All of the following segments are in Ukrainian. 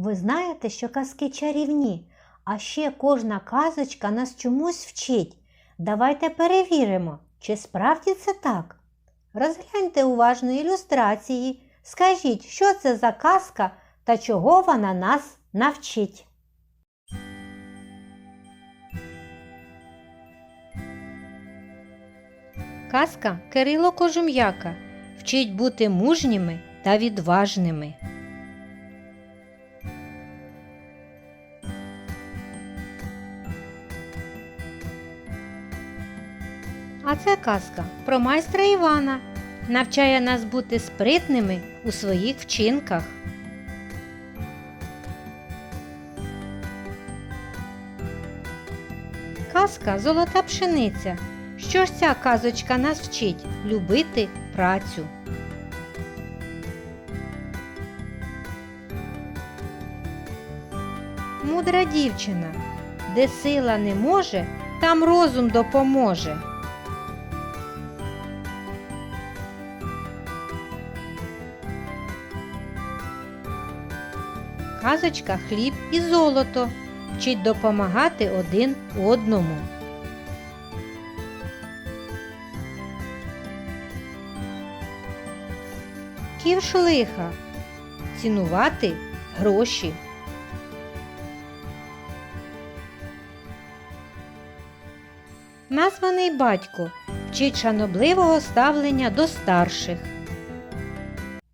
Ви знаєте, що казки чарівні, а ще кожна казочка нас чомусь вчить. Давайте перевіримо, чи справді це так. Розгляньте уважно ілюстрації. Скажіть, що це за казка та чого вона нас навчить. Казка Кирило Кожум'яка вчить бути мужніми та відважними. А це казка про майстра Івана. Навчає нас бути спритними у своїх вчинках. Казка Золота пшениця. Що ж ця казочка нас вчить любити працю? Мудра дівчина, де сила не може, там розум допоможе. Казочка Хліб і золото вчить допомагати один одному. Ківш лиха цінувати гроші. Названий батько вчить шанобливого ставлення до старших.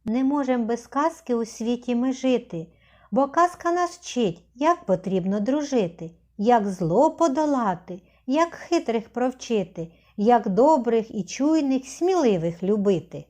Не можемо без казки у світі ми жити, бо казка нас вчить, як потрібно дружити, як зло подолати, як хитрих провчити, як добрих і чуйних, сміливих любити.